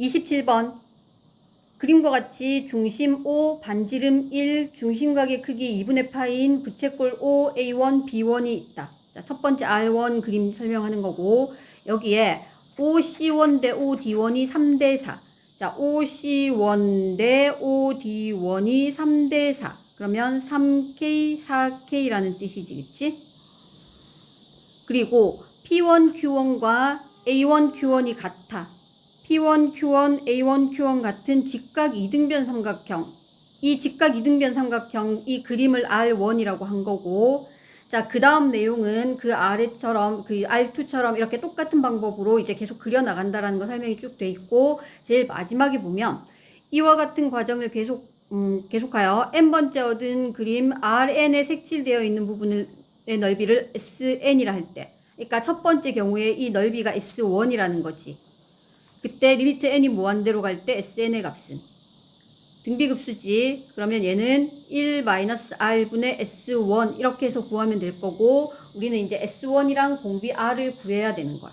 27번 그림과 같이 중심 O, 반지름 1, 중심각의 크기 2분의 파인 부채꼴 O, A1, B1이 있다. 자, 첫 번째 R1 그림 설명하는 거고 여기에 OC1 대 OD1이 3대 4. 자, OC1 대 OD1이 3대 4. 그러면 3K, 4K라는 뜻이지, 그치? 그리고 P1, Q1과 A1, Q1이 같아. P1, Q1, A1, Q1 같은 직각 이등변 삼각형. 이 직각 이등변 삼각형 이 그림을 R1이라고 한 거고 자, 그 다음 내용은 그 아래처럼 그 R2처럼 이렇게 똑같은 방법으로 이제 계속 그려 나간다라는 거 설명이 쭉 돼 있고 제일 마지막에 보면 이와 같은 과정을 계속 음, 계속하여 n번째 얻은 그림 RN에 색칠되어 있는 부분의 넓이를 SN이라 할 때 그러니까 첫 번째 경우에 이 넓이가 S1이라는 거지. 그때 리미트 n이 무한대로 갈 때 sn의 값은 등비급수지. 그러면 얘는 1-r분의 s1 이렇게 해서 구하면 될 거고 우리는 이제 s1이랑 공비 r을 구해야 되는 거야.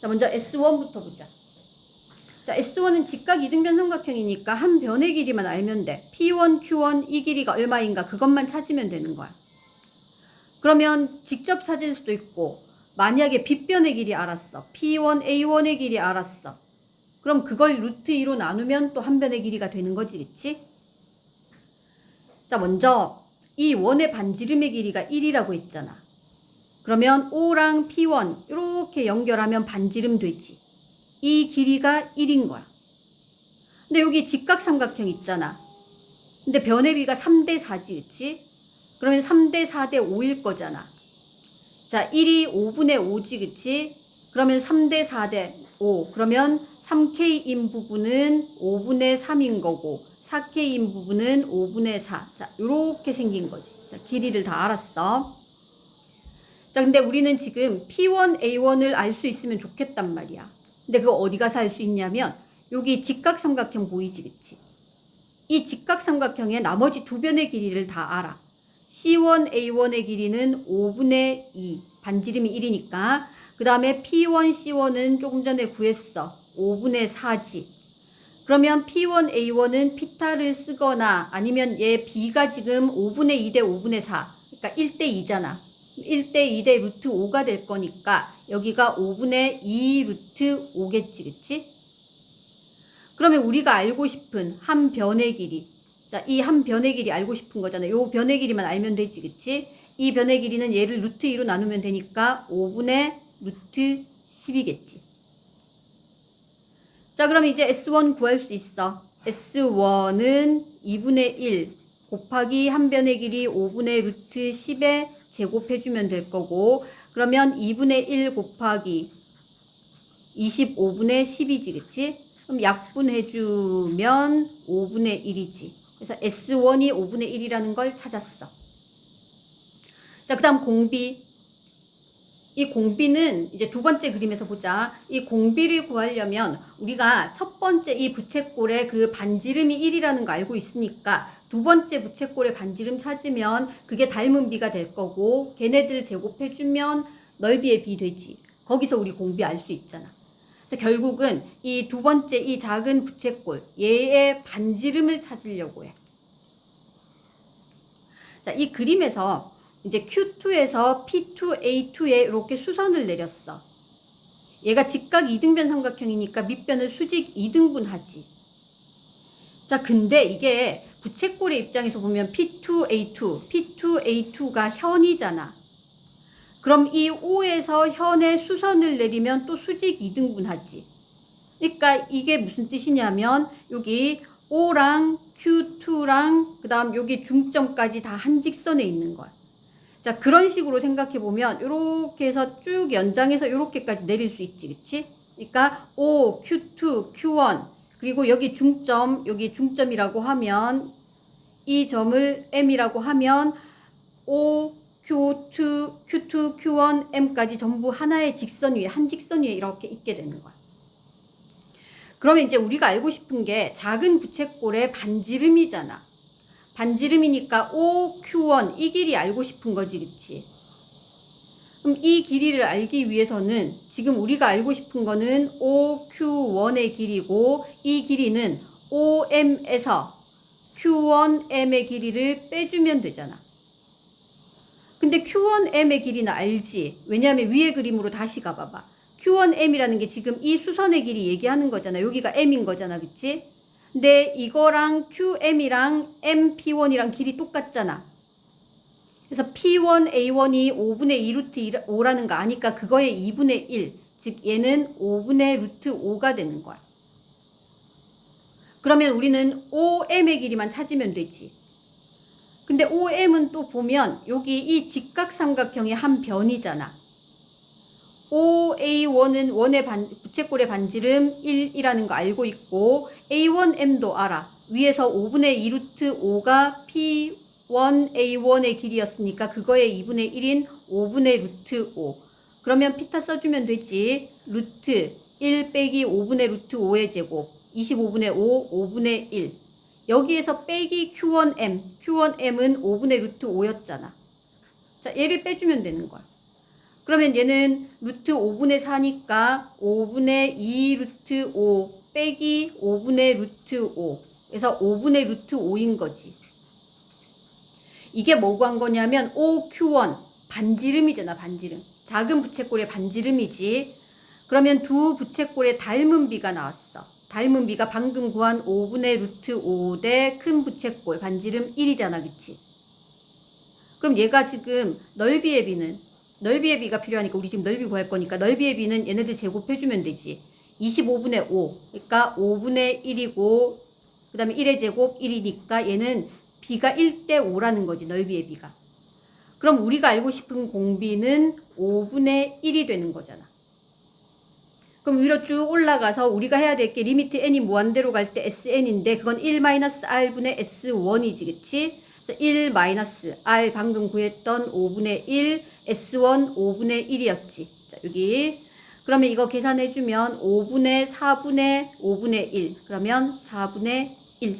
자, 먼저 s1부터 보자. 자, S1은 직각 이등변 삼각형이니까 한 변의 길이만 알면 돼. P1, Q1 이 길이가 얼마인가 그것만 찾으면 되는 거야. 그러면 직접 찾을 수도 있고 만약에 빗변의 길이 알았어. P1, A1의 길이 알았어. 그럼 그걸 루트 2로 나누면 또 한 변의 길이가 되는 거지, 그치? 자, 먼저 이 원의 반지름의 길이가 1이라고 했잖아. 그러면 O랑 P1 이렇게 연결하면 반지름 되지. 이 길이가 1인 거야. 근데 여기 직각삼각형 있잖아. 근데 변의 비가 3대 4지, 그치? 그러면 3대 4대 5일 거잖아. 자, 1이 5분의 5지, 그치? 그러면 3대 4대 5. 그러면 3K인 부분은 5분의 3인 거고, 4K인 부분은 5분의 4. 자, 요렇게 생긴 거지. 자, 길이를 다 알았어. 자, 근데 우리는 지금 P1, A1을 알 수 있으면 좋겠단 말이야. 근데 그거 어디 가서 알 수 있냐면, 여기 직각삼각형 보이지, 그치? 이 직각삼각형의 나머지 두 변의 길이를 다 알아. C1, A1의 길이는 5분의 2, 반지름이 1이니까. 그 다음에 P1, C1은 조금 전에 구했어. 5분의 4지. 그러면 P1, A1은 피타를 쓰거나 아니면 얘 B가 지금 5분의 2 대 5분의 4. 그러니까 1대 2잖아. 1대 2 대 루트 5가 될 거니까 여기가 5분의 2 루트 5겠지, 그치? 그러면 우리가 알고 싶은 한 변의 길이. 자, 이 한 변의 길이 알고 싶은 거잖아. 요 변의 길이만 알면 되지, 그치? 이 변의 길이는 얘를 루트 2로 나누면 되니까 5분의 루트 10이겠지. 자, 그럼 이제 S1 구할 수 있어. S1은 2분의 1 곱하기 한 변의 길이 5분의 루트 10에 제곱해주면 될 거고, 그러면 2분의 1 곱하기 25분의 10이지, 그치? 그럼 약분해주면 5분의 1이지. 그래서 S1이 5분의 1이라는 걸 찾았어. 자, 그 다음 공비. 이 공비는 이제 두 번째 그림에서 보자. 이 공비를 구하려면 우리가 첫 번째 이 부채꼴의 그 반지름이 1이라는 거 알고 있으니까 두 번째 부채꼴의 반지름 찾으면 그게 닮은 비가 될 거고 걔네들 제곱해주면 넓이의 비 되지. 거기서 우리 공비 알 수 있잖아. 결국은 이 두 번째 이 작은 부채꼴 얘의 반지름을 찾으려고 해. 자, 이 그림에서 이제 Q2에서 P2A2에 이렇게 수선을 내렸어. 얘가 직각 이등변 삼각형이니까 밑변을 수직 2등분하지. 자, 근데 이게 부채꼴의 입장에서 보면 P2A2, P2A2가 현이잖아. 그럼 이 O에서 현에 수선을 내리면 또 수직 2등분하지. 그러니까 이게 무슨 뜻이냐면 여기 O랑 Q2랑 그 다음 여기 중점까지 다 한 직선에 있는 거야. 자 그런 식으로 생각해 보면 이렇게 해서 쭉 연장해서 이렇게까지 내릴 수 있지, 그치? 그러니까 O, Q2, Q1 그리고 여기 중점 여기 중점이라고 하면 이 점을 M이라고 하면 O, Q2, Q2, Q1, M까지 전부 하나의 직선 위에 한 직선 위에 이렇게 있게 되는 거야. 그러면 이제 우리가 알고 싶은 게 작은 부채꼴의 반지름이잖아. 반지름이니까 O, Q1 이 길이 알고 싶은 거지, 그치? 그럼 이 길이를 알기 위해서는 지금 우리가 알고 싶은 거는 OQ1의 길이고 이 길이는 OM에서 Q1M의 길이를 빼주면 되잖아. 근데 Q1M의 길이는 알지. 왜냐하면 위의 그림으로 다시 가봐봐. Q1M이라는 게 지금 이 수선의 길이 얘기하는 거잖아. 여기가 M인 거잖아. 그치? 근데 이거랑 QM이랑 MP1이랑 길이 똑같잖아. 그래서 P1A1이 5분의 2 루트 5라는 거 아니까 그거의 2분의 1. 즉 얘는 5분의 루트 5가 되는 거야. 그러면 우리는 OM의 길이만 찾으면 되지. 근데 OM은 또 보면 여기 이 직각삼각형의 한 변이잖아. OA1은 원의 반, 부채꼴의 반지름 1이라는 거 알고 있고 A1M도 알아. 위에서 5분의 2 루트 5가 P1A1의 길이었으니까 그거의 2분의 1인 5분의 루트 5. 그러면 피타 써주면 되지. 루트 1 빼기 5분의 루트 5의 제곱 25분의 5, 5분의 1. 여기에서 빼기 Q1M. Q1M은 5분의 루트 5였잖아. 자, 얘를 빼주면 되는 거야. 그러면 얘는 루트 5분의 4니까 5분의 2 루트 5 빼기 5분의 루트 5. 그래서 5분의 루트 5인 거지. 이게 뭐 구한 거냐면 OQ1 반지름이잖아, 반지름. 작은 부채꼴의 반지름이지. 그러면 두 부채꼴의 닮은 비가 나왔어. 닮은 비가 방금 구한 5분의 루트 5 대 큰 부채꼴 반지름 1이잖아, 그치? 그럼 얘가 지금 넓이의 비는 넓이의 비가 필요하니까 우리 지금 넓이 구할 거니까 넓이의 비는 얘네들 제곱해주면 되지. 25분의 5. 그러니까 5분의 1이고 그 다음에 1의 제곱 1이니까 얘는 비가 1대 5라는 거지. 넓이의 비가. 그럼 우리가 알고 싶은 공비는 5분의 1이 되는 거잖아. 그럼 위로 쭉 올라가서 우리가 해야 될 게 리미트 n이 무한대로 갈 때 sn인데 그건 1-r분의 s1이지 그치? 1 마이너스 r 방금 구했던 5분의 1 s1 5분의 1이었지. 자, 여기 그러면 이거 계산해 주면 5분의 4분의 5분의 1 그러면 4분의 1